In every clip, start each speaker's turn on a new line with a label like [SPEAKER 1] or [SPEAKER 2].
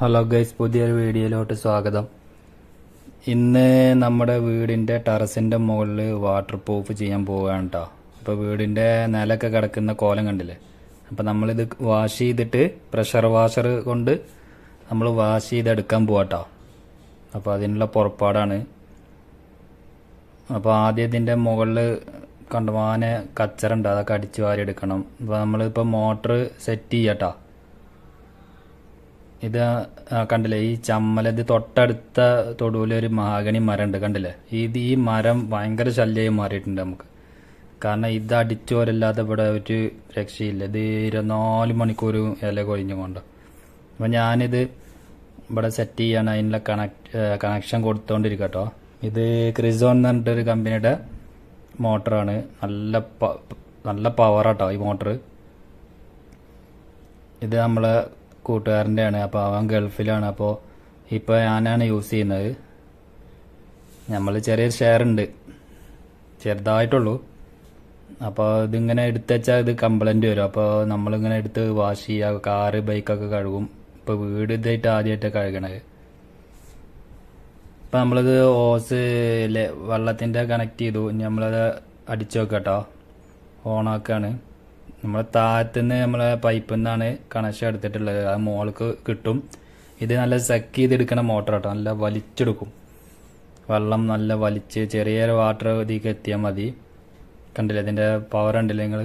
[SPEAKER 1] Hello guys പുതിയൊരു വീഡിയോയിലോട്ട് സ്വാഗതം. ഇന്ന് നമ്മുടെ വീടിന്റെ ടെറസിന്റെ മുകളിൽ വാട്ടർ പ്രൂഫ് ചെയ്യാൻ പോവുകയാണ് കേട്ടോ അപ്പോൾ വീടിന്റെ നിലൊക്കെ കിടക്കുന്ന കോലം കണ്ടില്ലേ? അപ്പോൾ നമ്മളിത് വാഷ് ചെയ്തിട്ട് പ്രഷർ വാഷർ കൊണ്ട് നമ്മൾ വാഷ് ചെയ്തെടുക്കാൻ പോവാട്ടോ അപ്പോൾ അതിനുള്ള പുറപ്പാടാണ്. അപ്പോൾ ആദ്യം ഇതിന്റെ മുകളിൽ കണ്ടുമാനെ കച്ചറുണ്ട് അതൊക്കെ അടിച്ച് വാരി എടുക്കണം. അപ്പോൾ നമ്മളിപ്പോൾ മോട്ടർ സെറ്റ് ചെയ്യട്ടോ ഇത് കണ്ടില്ലേ? ഈ ചമ്മല ചമ്മലത് തൊട്ടടുത്ത തൊടുവിൽ ഒരു മഹാഗണി മരം ഉണ്ട് കണ്ടില്ലേ ഇത് ഈ മരം ഭയങ്കര ശല്യമായി മാറിയിട്ടുണ്ട് നമുക്ക്. കാരണം ഇത് അടിച്ചോരല്ലാതെ ഇവിടെ ഒരു രക്ഷയില്ല. ഇത് ഇരുപത്തിനാല് മണിക്കൂർ ഇല കൊഴിഞ്ഞു കൊണ്ട് അപ്പം ഞാനിത് ഇവിടെ സെറ്റ് ചെയ്യാണ്. അതിനുള്ള കണക്ട് കണക്ഷൻ കൊടുത്തോണ്ടിരിക്കട്ടോ. കേട്ടോ ഇത് ക്രിസോൺ എന്ന് പറഞ്ഞിട്ടൊരു കമ്പനിയുടെ മോട്ടറാണ്. നല്ല നല്ല പവറാട്ടോ ഈ മോട്ടറ്. ഇത് നമ്മളെ കൂട്ടുകാരന്റെ ആണ് അപ്പോൾ അവൻ ഗൾഫിലാണ്. അപ്പോൾ ഇപ്പോൾ ഞാനാണ് യൂസ് ചെയ്യുന്നത്. നമ്മൾ ചെറിയൊരു ഷെയർ ഉണ്ട്. ചെറുതായിട്ടുള്ളൂ. അപ്പോൾ ഇതിങ്ങനെ എടുത്ത് വെച്ചാൽ ഇത് കംപ്ലൈന്റ് വരും. അപ്പോൾ നമ്മളിങ്ങനെ എടുത്ത് വാഷ് ചെയ്യുക കാറ് ബൈക്കൊക്കെ കഴുകും. ഇപ്പോൾ വീട് ഇതായിട്ട് ആദ്യമായിട്ട് കഴുകണത്. ഇപ്പം നമ്മളിത് ഓസ് വെള്ളത്തിന്റെ കണക്ട് ചെയ്തു. നമ്മളത് അടിച്ചു നോക്കാം കേട്ടോ ഓണാക്കാണ്. നമ്മൾ താഴത്തുനിന്ന് നമ്മളെ പൈപ്പിൽ നിന്നാണ് കണക്ഷൻ എടുത്തിട്ടുള്ളത്. അത് മോൾക്ക് കിട്ടും. ഇത് നല്ല സെക്ക് ചെയ്തെടുക്കണ മോട്ടർ കേട്ടോ നല്ല വലിച്ചെടുക്കും. വെള്ളം നല്ല വലിച്ച് ചെറിയൊരു വാട്ടർ ഇതിലേക്ക് എത്തിയാൽ മതി. കണ്ടില്ലേ? ഇതിന്റെ പവർ ഉണ്ടല്ലേ നിങ്ങൾ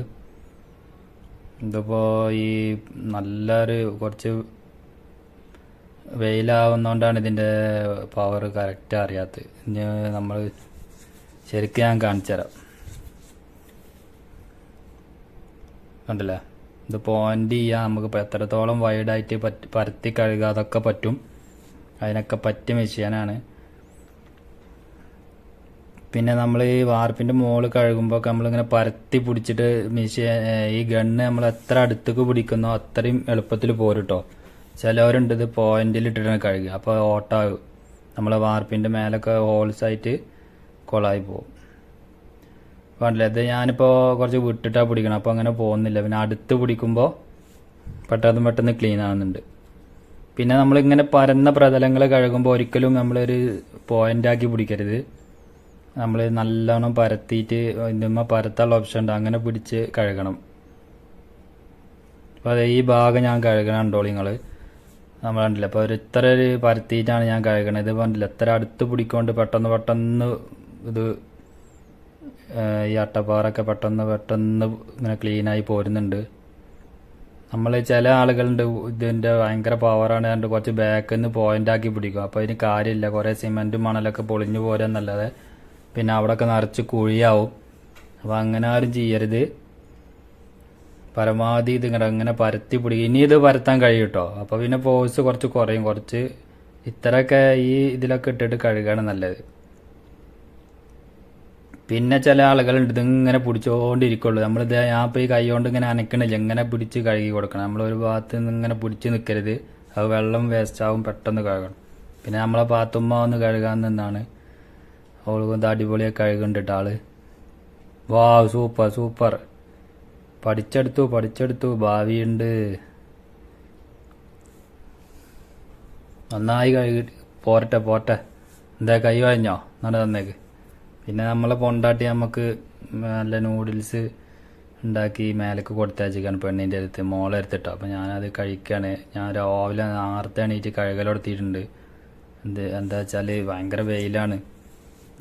[SPEAKER 1] ഇതിപ്പോൾ ഈ നല്ലൊരു കുറച്ച് വെയിലാവുന്നതുകൊണ്ടാണ് ഇതിന്റെ പവർ കറക്റ്റ് അറിയാത്തത്. ഇനി നമ്മൾ ശരിക്കും ഞാൻ കാണിച്ചു തരാം കണ്ടില്ലേ ഇത് പോയിന്റ് ചെയ്യാൻ നമുക്ക് എത്രത്തോളം വൈഡായിട്ട് പറ്റി പരത്തി കഴുകുക അതൊക്കെ പറ്റും. അതിനൊക്കെ പറ്റിയ ചെയ്യാനാണ് പിന്നെ നമ്മൾ ഈ വാർപ്പിന്റെ മുകളിൽ കഴുകുമ്പോൾ നമ്മളിങ്ങനെ പരത്തി പിടിച്ചിട്ട് മെഷീൻ ഈ ഗണ്ണ് നമ്മൾ എത്ര അടുത്തേക്ക് പിടിക്കുന്നോ അത്രയും എളുപ്പത്തിൽ പോരുട്ടോ ചിലവരുണ്ട് ഇത് പോയിന്റിൽ ഇട്ടിട്ടാണ് കഴുകുക. അപ്പോൾ ഓട്ടാകും നമ്മളെ വാർപ്പിന്റെ മേലൊക്കെ ഹോൾസ് ആയിട്ട് കൊളായി പോകും കണ്ടില്ല? ഇത് ഞാനിപ്പോൾ കുറച്ച് വിട്ടിട്ടാണ് പിടിക്കണം അപ്പോൾ അങ്ങനെ പോകുന്നില്ല. പിന്നെ അടുത്ത് പിടിക്കുമ്പോൾ പെട്ടെന്ന് പെട്ടെന്ന് ക്ലീൻ ആവുന്നുണ്ട്. പിന്നെ നമ്മളിങ്ങനെ പരന്ന പ്രതലങ്ങൾ കഴുകുമ്പോൾ ഒരിക്കലും നമ്മളൊരു പോയിന്റ് ആക്കി പിടിക്കരുത്. നമ്മൾ നല്ലോണം പരത്തിയിട്ട് ഇതിന്മ പരത്താനുള്ള ഓപ്ഷൻ ഉണ്ട്. അങ്ങനെ പിടിച്ച് കഴുകണം. അപ്പോൾ അതെ ഈ ഭാഗം ഞാൻ കഴുകണുണ്ടോ നിങ്ങൾ നമ്മൾ കണ്ടില്ല? അപ്പോൾ ഒരു ഇത്ര പരത്തിയിട്ടാണ് ഞാൻ കഴുകണത്. ഇത് കണ്ടില്ല? എത്ര അടുത്ത് പിടിക്കൊണ്ട് പെട്ടെന്ന് പെട്ടെന്ന് ഇത് ഈ അട്ടപ്പാറൊക്കെ പെട്ടെന്ന് പെട്ടെന്ന് ഇങ്ങനെ ക്ലീനായി പോരുന്നുണ്ട്. നമ്മൾ ചില ആളുകളുണ്ട് ഇതിന്റെ ഭയങ്കര പവറാണ് കണ്ട് കുറച്ച് ബാക്കിൽ നിന്ന് പോയിന്റ് ആക്കി പിടിക്കും. അപ്പോൾ അതിന് കാര്യമില്ല. കുറേ സിമെന്റും മണലൊക്കെ പൊളിഞ്ഞു പോരെന്നല്ലാതെ പിന്നെ അവിടെയൊക്കെ നിറച്ച് കുഴിയാവും. അപ്പോൾ അങ്ങനെ ആരും ചെയ്യരുത്. പരമാവധി ഇത് ഇങ്ങനെ അങ്ങനെ പരത്തി പിടിക്കും. ഇനി ഇത് പരത്താൻ കഴിയും കേട്ടോ അപ്പോൾ പിന്നെ ഫോഴ്സ് കുറച്ച് കുറയും. കുറച്ച് ഇത്രയൊക്കെ ഈ ഇതിലൊക്കെ ഇട്ടിട്ട് കഴുകുകയാണ് നല്ലത്. പിന്നെ ചില ആളുകളുണ്ട് ഇതിങ്ങനെ പിടിച്ചോണ്ടിരിക്കുള്ളൂ. നമ്മളിത് ഞാൻ ഇപ്പോൾ ഈ കൈ കൊണ്ട് ഇങ്ങനെ അനക്കണില്ല. ഇങ്ങനെ പിടിച്ച് കഴുകി കൊടുക്കണം. നമ്മൾ ഒരു ഭാഗത്ത് നിന്ന് ഇങ്ങനെ പിടിച്ച് നിൽക്കരുത് അത് വെള്ളം വേസ്റ്റ് ആവും പെട്ടെന്ന് കഴുകണം. പിന്നെ നമ്മളെ പാത്തുമ്മ ഒന്ന് കഴുകാൻ നിന്നാണ്. അവൾക്ക് അടിപൊളിയായി കഴുകുന്നുണ്ട് ആൾ വാ സൂപ്പർ സൂപ്പർ പഠിച്ചെടുത്തു പഠിച്ചെടുത്തു. ഭാവിയുണ്ട് നന്നായി കഴുകി പോരട്ടെ പോരട്ടെ. എന്താ കൈ കഴിഞ്ഞോ നല്ല തന്നേക്ക് പിന്നെ നമ്മളെ പൊണ്ടാട്ടി നമുക്ക് നല്ല നൂഡിൽസ് ഉണ്ടാക്കി മേലേക്ക് കൊടുത്തയച്ചിരിക്കുകയാണ് പെണ്ണിന്റെ അടുത്ത് മോളെ എടുത്തിട്ടോ അപ്പം ഞാനത് കഴിക്കുകയാണ് ഞാൻ രാവിലെ നേരത്തെ എണീറ്റ് കഴുകലെടുത്തിട്ടുണ്ട് എന്ത് എന്താ വെച്ചാൽ ഭയങ്കര വെയിലാണ്.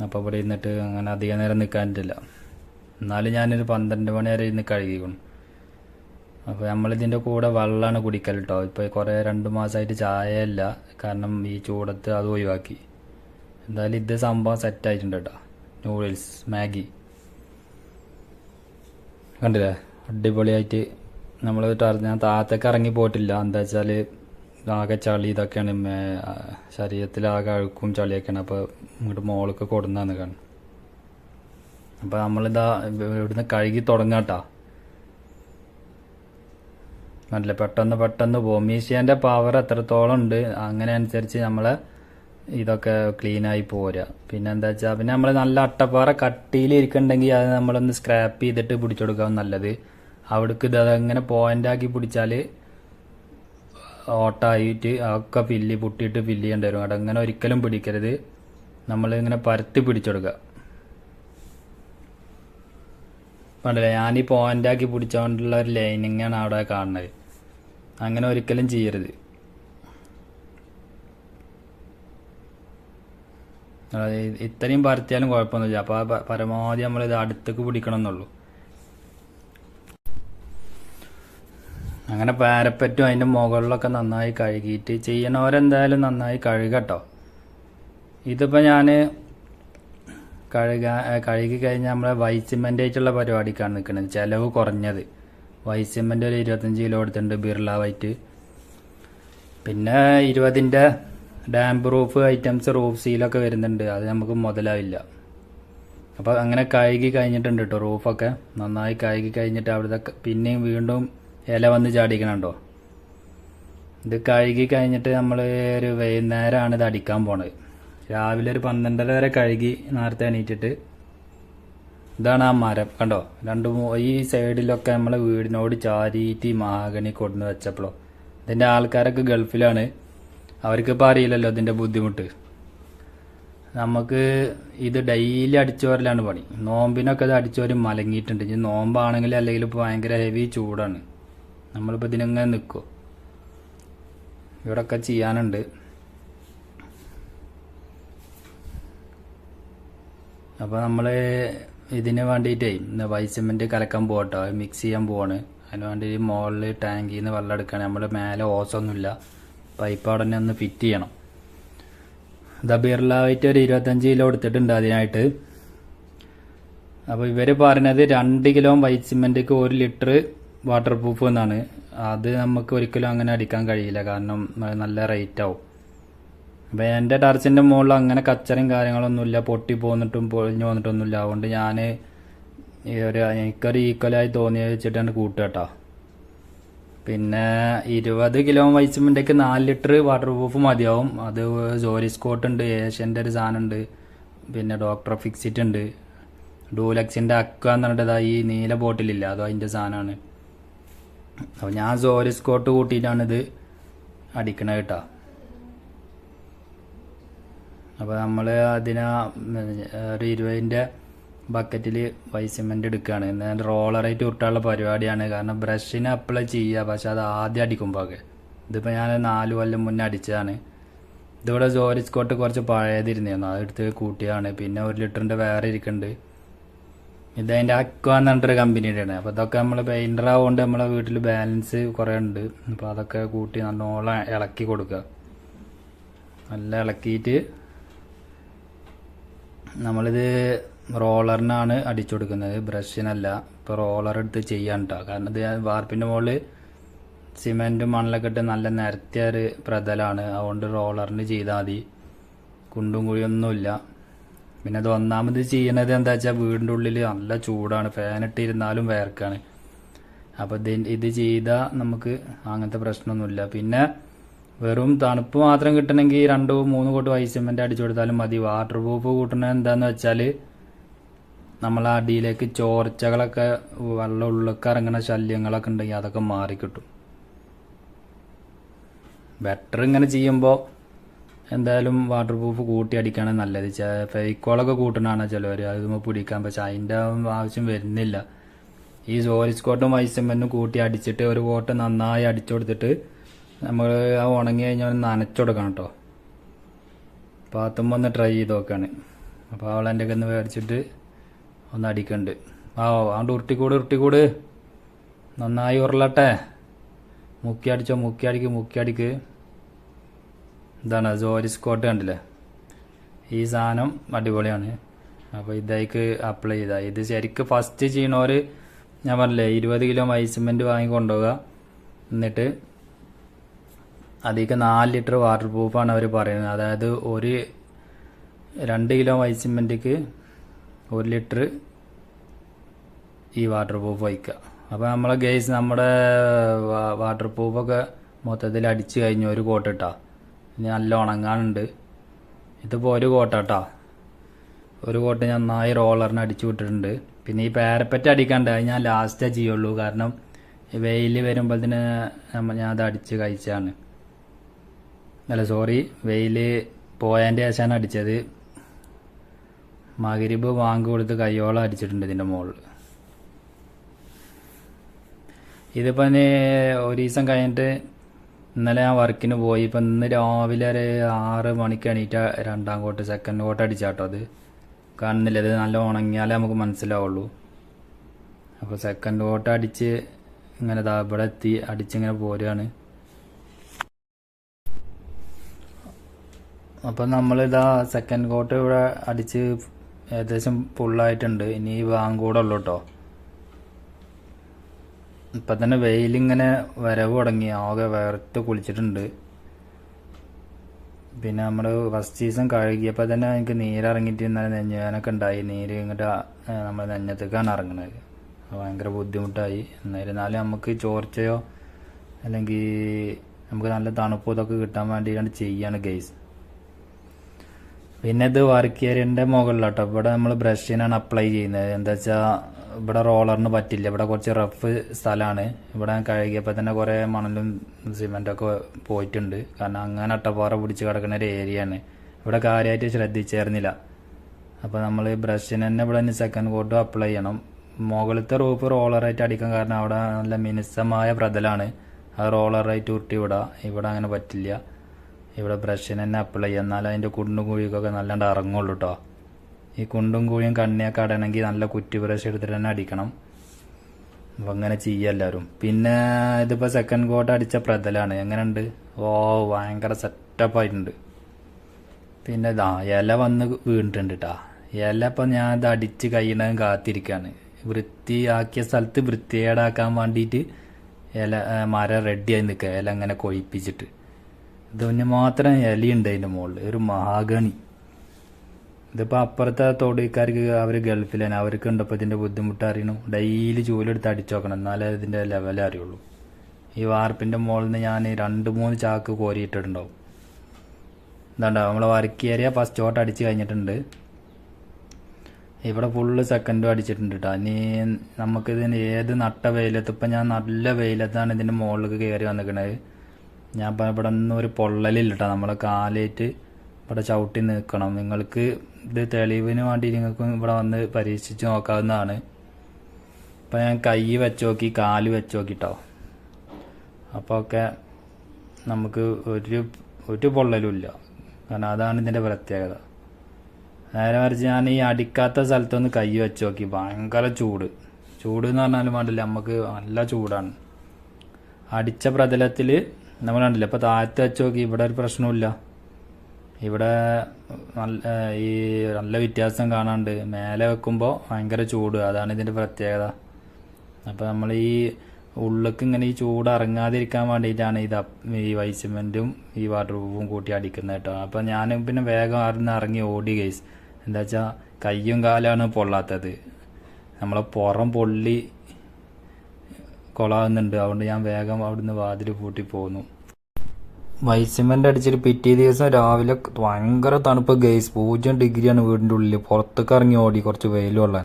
[SPEAKER 1] അപ്പോൾ ഇവിടെ ഇരുന്നിട്ട് അങ്ങനെ അധികം നേരം നിൽക്കാൻ പറ്റില്ല എന്നാലും ഞാനൊരു പന്ത്രണ്ട് മണി വരെ ഇരുന്ന് കഴുകിക്കണം അപ്പോൾ നമ്മളിതിന്റെ കൂടെ വെള്ളമാണ് കുടിക്കൽ കേട്ടോ ഇപ്പോൾ കുറേ രണ്ട് മാസമായിട്ട് ചായയല്ല. കാരണം ഈ ചൂടത്ത് അത് ഒഴിവാക്കി. എന്തായാലും ഇത് സംഭവം സെറ്റായിട്ടുണ്ട് കേട്ടോ. നൂഡിൽസ് മാഗി കണ്ടില്ലേ? അടിപൊളിയായിട്ട് നമ്മൾ ഞാൻ താഴത്തേക്ക് ഇറങ്ങി പോയിട്ടില്ല. എന്താ വെച്ചാൽ ആകെ ചളി ഇതൊക്കെയാണ്. ശരീരത്തിലാകെ അഴുക്കും ചളിയൊക്കെയാണ്. അപ്പോൾ ഇങ്ങോട്ട് മോളൊക്കെ കൊടുന്നാന്ന് കാണും അപ്പോൾ നമ്മളിതാ ഇവിടുന്ന് കഴുകി തുടങ്ങാട്ടാ. നല്ല പെട്ടെന്ന് പെട്ടെന്ന് പോകും മീശേന്റെ പവർ എത്രത്തോളം ഉണ്ട് അങ്ങനെ അനുസരിച്ച് നമ്മളെ ഇതൊക്കെ ക്ലീൻ ആയി പോരാ. പിന്നെ എന്താ വെച്ചാൽ പിന്നെ നമ്മൾ നല്ല അട്ടപ്പാറ കട്ടിയിൽ ഇരിക്കണ്ടെങ്കിൽ അത് നമ്മളൊന്ന് സ്ക്രാപ്പ് ചെയ്തിട്ട് പിടിച്ചെടുക്കാൻ നല്ലത്. അവിടേക്ക് ഇത് അതങ്ങനെ പോയിന്റ് ആക്കി പിടിച്ചാൽ ഓട്ടായിട്ട് ഒക്കെ ഫില്ല് പൊട്ടിയിട്ട് ഫില്ല് ചെയ്യേണ്ടി വരും. അതങ്ങനെ ഒരിക്കലും പിടിക്കരുത്. നമ്മൾ ഇങ്ങനെ പരത്തി പിടിച്ചെടുക്കുക പണ്ടല്ലേ ഞാൻ ഈ പോയിന്റാക്കി പിടിച്ചുകൊണ്ടുള്ള ഒരു ലൈനിങ്ങാണ് അവിടെ കാണുന്നത്. അങ്ങനെ ഒരിക്കലും ചെയ്യരുത്. ഇത്രയും പരത്തിയാലും കുഴപ്പമൊന്നുമില്ല. അപ്പോൾ പരമാവധി നമ്മൾ ഇത് അടുത്തേക്ക് പിടിക്കണം എന്നുള്ളൂ അങ്ങനെ പാരപ്പറ്റും അതിന്റെ മുകളിലൊക്കെ നന്നായി കഴുകിയിട്ട് ചെയ്യണവരെന്തായാലും നന്നായി കഴുകട്ടോ. ഇതിപ്പോൾ ഞാൻ കഴുക കഴുകി കഴിഞ്ഞാൽ നമ്മളെ വൈറ്റ് സിമെന്റ് ആയിട്ടുള്ള പരിപാടിക്കാണ് നിൽക്കുന്നത് ചെലവ് കുറഞ്ഞത്. വൈറ്റ് സിമെന്റ് ഒരു ഇരുപത്തഞ്ച് കിലോ എടുത്തിട്ടുണ്ട് ബിർള വൈറ്റ് പിന്നെ ഇരുപതിന്റെ ഡാമ്പ് റൂഫ് ഐറ്റംസ് റൂഫ് സീലൊക്കെ വരുന്നുണ്ട്. അത് നമുക്ക് മുതലാവില്ല. അപ്പോൾ അങ്ങനെ കഴുകി കഴിഞ്ഞിട്ടുണ്ട് കേട്ടോ റൂഫൊക്കെ നന്നായി കഴുകി കഴിഞ്ഞിട്ട് അവിടുത്തെ പിന്നെയും വീണ്ടും ഇല വന്ന് ചാടിക്കണുണ്ടോ? ഇത് കഴുകി കഴിഞ്ഞിട്ട് നമ്മൾ ഒരു വൈകുന്നേരമാണ് ഇത് അടിക്കാൻ പോണത്. രാവിലെ ഒരു പന്ത്രണ്ടര വരെ കഴുകി നേരത്തെ എണീറ്റിട്ട് ഇതാണ് ആ മരം. കണ്ടോ? രണ്ട് ഈ സൈഡിലൊക്കെ നമ്മളെ വീടിനോട് ചാരിയിട്ട് മഹാഗണി കൊടുന്ന് വെച്ചപ്പോഴോ ഇതിന്റെ ആൾക്കാരൊക്കെ ഗൾഫിലാണ്. അവർക്കിപ്പോൾ അറിയില്ലല്ലോ ഇതിന്റെ ബുദ്ധിമുട്ട്. നമുക്ക് ഇത് ഡെയിലി അടിച്ചു വരലാണ് പണി. നോമ്പിനൊക്കെ ഇത് അടിച്ചു വരും മലങ്ങിയിട്ടുണ്ട്. ഇനി നോമ്പാണെങ്കിൽ അല്ലെങ്കിൽ ഇപ്പോൾ ഭയങ്കര ഹെവി ചൂടാണ്. നമ്മളിപ്പോൾ ഇതിനങ്ങനെ നിൽക്കും ഇവിടെയൊക്കെ ചെയ്യാനുണ്ട്. അപ്പോൾ നമ്മൾ ഇതിന് വേണ്ടിയിട്ടേ ഇന്ന് വൈസമെന്റ് സിമെന്റ് കലക്കാൻ പോകട്ടോ. മിക്സ് ചെയ്യാൻ പോവാണ്. അതിന് വേണ്ടി മുകളിൽ ടാങ്കിൽ നിന്ന് വെള്ളം എടുക്കുകയാണ് നമ്മൾ മേലെ ഓസൊന്നുമില്ല. പൈപ്പ് തന്നെ ഒന്ന് ഫിറ്റ് ചെയ്യണം. ഇതാ ബിർലാവായിട്ട് ഒരു ഇരുപത്തഞ്ച് കിലോ എടുത്തിട്ടുണ്ട് അതിനായിട്ട്. അപ്പോൾ ഇവർ പറഞ്ഞത് രണ്ട് കിലോ വൈറ്റ് സിമെന്റിക്ക് ഒരു ലിറ്റർ വാട്ടർ പ്രൂഫ് എന്നാണ്. അത് നമുക്ക് ഒരിക്കലും അങ്ങനെ അടിക്കാൻ കഴിയില്ല. കാരണം നല്ല റേറ്റ് ആവും. അപ്പം എന്റെ ടർച്ചിന്റെ മുകളിൽ അങ്ങനെ കച്ചറയും കാര്യങ്ങളൊന്നുമില്ല. പൊട്ടി പോന്നിട്ടും പൊളിഞ്ഞു പോന്നിട്ടൊന്നുമില്ല അതുകൊണ്ട് ഞാൻ ഒരു എനിക്കൊരു ഈക്വലായി തോന്നിയത് വെച്ചിട്ടാണ് കൂട്ടുകേട്ടോ പിന്നെ ഇരുപത് കിലോ വൈസമിന്റെക്ക് നാല് ലിറ്റർ വാട്ടർ പ്രൂഫ് മതിയാവും. അത് ജോലിസ്കോട്ട് ഉണ്ട് ഏഷ്യന്റെ ഒരു സാധനമുണ്ട് പിന്നെ ഡോക്ടർ ഫിക്സിറ്റ് ഉണ്ട്. ഡൂലക്സിന്റെ അക്വ എന്ന് പറഞ്ഞിട്ട് ഈ നീല ബോട്ടിലില്ല അതോ അതിന്റെ സാധനമാണ്. അപ്പോൾ ഞാൻ ജോലി സ്കോട്ട് കൂട്ടിയിട്ടാണിത് അടിക്കണത് കേട്ടോ. അപ്പോൾ നമ്മൾ അതിനാ ഒരു ഇരുപതിന്റെ ബക്കറ്റിൽ വൈസിമെന്റ് സിമെന്റ് എടുക്കുകയാണ്. എന്നാൽ റോളറായിട്ട് ഉരുട്ടാനുള്ള പരിപാടിയാണ്. കാരണം ബ്രഷിന് അപ്ലൈ ചെയ്യുക പക്ഷെ അത് ആദ്യം അടിക്കുമ്പോഴൊക്കെ ഇതിപ്പോൾ ഞാൻ നാല് കൊല്ലം മുന്നേ അടിച്ചതാണ്. ഇതിവിടെ ജോലിസ് കോട്ട് കുറച്ച് പഴയതിരുന്നിരുന്നു അതെടുത്ത് കൂട്ടിയാണ് പിന്നെ ഒരു ലിറ്ററിന്റെ വേറെ ഇരിക്കുന്നുണ്ട്. ഇതതിന്റെ അക്വ എന്ന് പറഞ്ഞിട്ടൊരു കമ്പനിയുടെയാണ് അപ്പോൾ ഇതൊക്കെ നമ്മൾ പെയിന്റർ ആവുകൊണ്ട് നമ്മളെ വീട്ടിൽ ബാലൻസ് കുറേ ഉണ്ട്. അപ്പോൾ അതൊക്കെ കൂട്ടി നല്ലോണം ഇളക്കി കൊടുക്കുക. നല്ല ഇളക്കിയിട്ട് നമ്മളിത് റോളറിനാണ് അടിച്ചു കൊടുക്കുന്നത്. ബ്രഷിനല്ല. ഇപ്പോൾ റോളർ എടുത്ത് ചെയ്യാൻ കേട്ടോ കാരണം ഇത് വാർപ്പിന്റെ മുകളിൽ സിമെന്റും മണലൊക്കെ ഇട്ട് നല്ല നിരത്തിയ ഒരു പ്രതലാണ്. അതുകൊണ്ട് റോളറിന് ചെയ്താൽ മതി. കുണ്ടും കുഴിയൊന്നുമില്ല. പിന്നെ അത് ഒന്നാമത് ചെയ്യണത് എന്താ വെച്ചാൽ വീടിന്റെ ഉള്ളിൽ നല്ല ചൂടാണ്. ഫാനിട്ടിരുന്നാലും വേർക്കാണ്. അപ്പോൾ ഇത് ഇത് ചെയ്താൽ നമുക്ക് അങ്ങനത്തെ പ്രശ്നമൊന്നുമില്ല. പിന്നെ വെറും തണുപ്പ് മാത്രം കിട്ടണമെങ്കിൽ രണ്ടോ മൂന്ന് കോട്ട് വൈ സിമെന്റ് അടിച്ചു കൊടുത്താലും മതി. വാട്ടർ പ്രൂഫ് കൂട്ടണത് എന്താന്ന് വെച്ചാൽ നമ്മൾ അടിയിലേക്ക് ചോർച്ചകളൊക്കെ വെള്ളം ഉള്ളിലേക്ക് ഇറങ്ങുന്ന ശല്യങ്ങളൊക്കെ ഉണ്ടെങ്കിൽ അതൊക്കെ മാറിക്കിട്ടും. ബെറ്റർ ഇങ്ങനെ ചെയ്യുമ്പോൾ എന്തായാലും വാട്ടർ പ്രൂഫ് കൂട്ടി അടിക്കുകയാണ് നല്ലത്. ഫെയ്ക്കോളൊക്കെ കൂട്ടണതാണ് ചിലവർ അത് പിടിക്കാൻ പക്ഷെ അതിന്റെ ആവശ്യം വരുന്നില്ല. ഈ സോലിസ് കോട്ടും വൈറ്റ് സിമെന്റും കൂട്ടി അടിച്ചിട്ട് ഒരു കോട്ട് നന്നായി അടിച്ചു കൊടുത്തിട്ട് നമ്മൾ ആ ഉണങ്ങി കഴിഞ്ഞാൽ നനച്ചു കൊടുക്കണം കേട്ടോ. പാത്തുമ്പോൾ ഒന്ന് ട്രൈ ചെയ്ത് നോക്കുകയാണ് അപ്പോൾ അവളെന്റെ ഒക്കെ ഒന്ന് മേടിച്ചിട്ട് ഒന്ന് അടിക്കണ്ട് ആ ആണ്ട് ഉരുട്ടിക്കൂട് ഉരുട്ടിക്കൂട്. നന്നായി ഉരുളട്ടെ. മുക്കി അടിച്ചോ മുക്കി അടിക്ക് മുക്കി അടിക്ക് ഇതാണ് ജോലിസ് കോട്ട് കണ്ടില്ലേ? ഈ സാധനം അടിപൊളിയാണ്. അപ്പോൾ ഇതായിക്ക് അപ്ലൈ ചെയ്താൽ ഇത് ശരിക്ക് ഫസ്റ്റ് ചെയ്യണവർ ഞാൻ പറഞ്ഞില്ലേ ഇരുപത് കിലോ മൈസിമെന്റ് സിമെന്റ് വാങ്ങി കൊണ്ടുപോകുക എന്നിട്ട് അതിലേക്ക് നാല് ലിറ്റർ വാട്ടർ പ്രൂഫാണ് അവർ പറയുന്നത്. അതായത് ഒരു രണ്ട് കിലോ മൈസിമെന്റിക്ക് സിമെന്റിക്ക് ഒരു ലിറ്റർ ഈ വാട്ടർ പ്രൂഫ് വയ്ക്കുക. അപ്പോൾ നമ്മളെ ഗേസ് നമ്മുടെ വാട്ടർ പ്രൂഫൊക്കെ മൊത്തത്തിൽ അടിച്ചു കഴിഞ്ഞു ഒരു കോട്ട് ഇട്ടാ. ഇനി നല്ല ഉണങ്ങാനുണ്ട്. ഇതിപ്പോൾ ഒരു കോട്ട കോട്ടാട്ടാ ഒരു കോട്ട് നന്നായി റോളറിന് അടിച്ചു വിട്ടിട്ടുണ്ട്. പിന്നെ ഈ പാരപ്പറ്റ് അടിക്കാണ്ട് അത് ഞാൻ ലാസ്റ്റേ ചെയ്യുള്ളൂ. കാരണം വെയിൽ വരുമ്പോഴത്തേന് നമ്മൾ ഞാൻ അത് അടിച്ച് കഴിച്ചാണ്. അല്ല സോറി വെയിൽ പോയതിന്റെ ശേഷമാണ് അടിച്ചത്. മകരിബ് വാങ്ക് കൊടുത്ത് കയ്യോളം അടിച്ചിട്ടുണ്ട് ഇതിന്റെ മുകളിൽ ഇതിപ്പോൾ ഇനി ഒരു ദിവസം കഴിഞ്ഞിട്ട് ഇന്നലെ ഞാൻ വർക്കിന് പോയി. ഇപ്പം ഇന്ന് രാവിലെ ഒരു ആറ് മണിക്ക് എണീറ്റ രണ്ടാം കോട്ട് സെക്കൻഡ് കോട്ട് അടിച്ചാട്ടോ അത്. കാണുന്നില്ല ഇത് നല്ല ഉണങ്ങിയാലേ നമുക്ക് മനസ്സിലാവുള്ളൂ. അപ്പോൾ സെക്കൻഡ് കോട്ട് അടിച്ച് ഇങ്ങനെ ദാ ഇവിടെ എത്തി അടിച്ചിങ്ങനെ പോരുകയാണ് അപ്പം നമ്മളിതാ സെക്കൻഡ് കോട്ട് ഇവിടെ അടിച്ച് ഏകദേശം ഫുള്ളായിട്ടുണ്ട് ഇനി ഈ കൂടെ ഉള്ളു കേട്ടോ ഇപ്പം തന്നെ വെയിലിങ്ങനെ വരവ് തുടങ്ങി. ആകെ വേർത്ത് കുളിച്ചിട്ടുണ്ട്. പിന്നെ നമ്മൾ ഫസ്റ്റ് സീസൺ കഴുകിയപ്പോൾ തന്നെ എനിക്ക് നീരിറങ്ങിയിട്ട് ഇന്നലെ നെഞ്ഞുവേനൊക്കെ ഉണ്ടായി. നീര് ഇങ്ങോട്ട് നമ്മൾ നെഞ്ഞത്തേക്കാണ് ഇറങ്ങുന്നത്. ഭയങ്കര ബുദ്ധിമുട്ടായി. എന്നിരുന്നാലും നമുക്ക് ചോർച്ചയോ അല്ലെങ്കിൽ നമുക്ക് നല്ല തണുപ്പോ ഇതൊക്കെ കിട്ടാൻ വേണ്ടിയിട്ടാണ് ചെയ്യാണ് ഗെയ്സ്. പിന്നെ ഇത് വർക്ക് ഏരിയന്റെ മുകളിലാട്ടോ. ഇവിടെ നമ്മൾ ബ്രഷിനാണ് അപ്ലൈ ചെയ്യുന്നത്. എന്താ വെച്ചാൽ ഇവിടെ റോളറിന് പറ്റില്ല. ഇവിടെ കുറച്ച് റഫ് സ്ഥലമാണ് ഇവിടെ കഴുകിയപ്പോൾ തന്നെ കുറേ മണലും സിമെന്റൊക്കെ പോയിട്ടുണ്ട്. കാരണം അങ്ങനെ അട്ടപ്പാറ പിടിച്ച് കിടക്കുന്ന ഒരു ഏരിയയാണ് ഇവിടെ കാര്യമായിട്ട് ശ്രദ്ധിച്ചേർന്നില്ല. അപ്പോൾ നമ്മൾ ബ്രഷിന് തന്നെ ഇവിടെ സെക്കൻഡ് കോട്ട് അപ്ലൈ ചെയ്യണം. മുകളിലത്തെ റൂഫ് റോളറായിട്ട് അടിക്കാൻ കാരണം അവിടെ നല്ല മിനുസമായ പ്രതലാണ്. അത് റോളറായിട്ട് ഉരുട്ടി വിടാം. ഇവിടെ അങ്ങനെ പറ്റില്ല. ഇവിടെ ബ്രഷിന് തന്നെ അപ്ലൈ ചെയ്യാം. എന്നാലും അതിന്റെ കുണ്ടും കുഴിയൊക്കെ നല്ലാണ്ട് ഇറങ്ങുള്ളൂ കേട്ടോ ഈ കുണ്ടും കുഴിയും കണ്ണിയൊക്കെ അടണമെങ്കിൽ നല്ല കുറ്റി ബ്രഷ് എടുത്തിട്ട് തന്നെ അടിക്കണം. അപ്പം അങ്ങനെ ചെയ്യുക എല്ലാവരും. പിന്നെ ഇതിപ്പോൾ സെക്കൻഡ് കോട്ട് അടിച്ച പ്രതലാണ്. എങ്ങനെയുണ്ട്? ഓ ഭയങ്കര സെറ്റപ്പ് ആയിട്ടുണ്ട്. പിന്നെ ഇതാ ഇല വന്ന് വീണിട്ടുണ്ട് കേട്ടോ ഇല ഇപ്പം ഞാൻ ഇത് അടിച്ച് കഴിയണതും കാത്തിരിക്കുകയാണ് വൃത്തിയാക്കിയ സ്ഥലത്ത് വൃത്തികേടാക്കാൻ വേണ്ടിയിട്ട് ഇല മരം റെഡിയായി നിൽക്കുക. ഇല അങ്ങനെ കൊഴിപ്പിച്ചിട്ട്. ഇതിന് മാത്രം ഇലയുണ്ട് അതിന്റെ മുകളിൽ. ഒരു മഹാഗണി. ഇതിപ്പോൾ അപ്പുറത്തെ തൊടിക്കാർക്ക് അവർ ഗൾഫിലാണ്. അവർക്ക് ഉണ്ടപ്പോൾ ഇതിന്റെ ബുദ്ധിമുട്ട് അറിയണം. ഡെയിലി ജോലിയെടുത്ത് അടിച്ചു നോക്കണം എന്നാലേ ഇതിന്റെ ലെവൽ അറിയുള്ളൂ. ഈ വാർപ്പിന്റെ മുകളിൽ നിന്ന് ഞാൻ രണ്ട് മൂന്ന് ചാക്ക് കോരിയിട്ടിട്ടുണ്ടാവും. എന്താണ്ടോ നമ്മളെ വർക്ക് ഏരിയ ഫസ്റ്റ് ഓട്ട് അടിച്ച് കഴിഞ്ഞിട്ടുണ്ട്. ഇവിടെ ഫുള്ള് സെക്കൻഡും അടിച്ചിട്ടുണ്ട് കേട്ടോ ഇനി നമുക്കിതിന് ഏത് നട്ട വെയിലത്ത് ഇപ്പം ഞാൻ നല്ല വെയിലത്താണ് ഇതിന്റെ മുകളിലേക്ക് കയറി വന്നിരിക്കണത് ഞാൻ ഇപ്പം ഇവിടെ നിന്ന് ഒരു പൊള്ളലില്ല കേട്ടോ നമ്മളെ കാലേറ്റ് ഇവിടെ ചവിട്ടി നിൽക്കണം നിങ്ങൾക്ക് ഇത് തെളിവിന് വേണ്ടി നിങ്ങൾക്ക് ഇവിടെ വന്ന് പരീക്ഷിച്ച് നോക്കാവുന്നതാണ്. ഇപ്പം ഞാൻ കൈ വെച്ച് നോക്കി കാൽ വെച്ച് നോക്കിട്ടോ. അപ്പോൾ ഒക്കെ നമുക്ക് ഒരു ഒരു പൊള്ളലുമില്ല. കാരണം അതാണ് ഇതിന്റെ പ്രത്യേകത. നേരെ മറിച്ച് ഞാൻ ഈ അടിക്കാത്ത സ്ഥലത്തൊന്ന് കൈ വെച്ച് നോക്കി. ഭയങ്കര ചൂട്. ചൂട് എന്ന് പറഞ്ഞാലും വേണ്ടില്ല. നമുക്ക് നല്ല ചൂടാണ്. അടിച്ച പ്രതലത്തിൽ നമ്മൾ കണ്ടില്ല ഇപ്പൊ താഴത്ത് വെച്ച് നോക്കി ഇവിടെ ഒരു പ്രശ്നമില്ല ഇവിടെ നല്ല ഈ നല്ല വ്യത്യാസം കാണാണ്ട് മേലെ വെക്കുമ്പോൾ ഭയങ്കര ചൂട് അതാണ് ഇതിന്റെ പ്രത്യേകത. അപ്പോൾ നമ്മൾ ഈ ഉള്ളിലേക്ക് ഇങ്ങനെ ഈ ചൂട് ഇറങ്ങാതിരിക്കാൻ വേണ്ടിയിട്ടാണ് ഇത് ഈ വൈസിമെന്റും ഈ വാട്ടർ പ്രൂഫും കൂട്ടി അടിക്കുന്നത് കേട്ടോ. അപ്പോൾ ഞാൻ പിന്നെ വേഗം ആരുന്ന് ഇറങ്ങി ഓടി ഗൈസ് എന്താ വെച്ചാൽ കയ്യും കാലാണ് പൊള്ളാത്തത്. നമ്മളെ പുറം പൊള്ളി കൊളാകുന്നുണ്ട്. അതുകൊണ്ട് ഞാൻ വേഗം അവിടുന്ന് വാതിൽ പൂട്ടി പോന്നു. വൈസിമെന്റ് അടിച്ചിട്ട് പിറ്റേ ദിവസം രാവിലെ ഭയങ്കര തണുപ്പ് ഗൈസ് പൂജ്യം ഡിഗ്രിയാണ് വീടിന്റെ ഉള്ളിൽ പുറത്തേക്ക് ഇറങ്ങി ഓടി. കുറച്ച് വെയിലുള്ള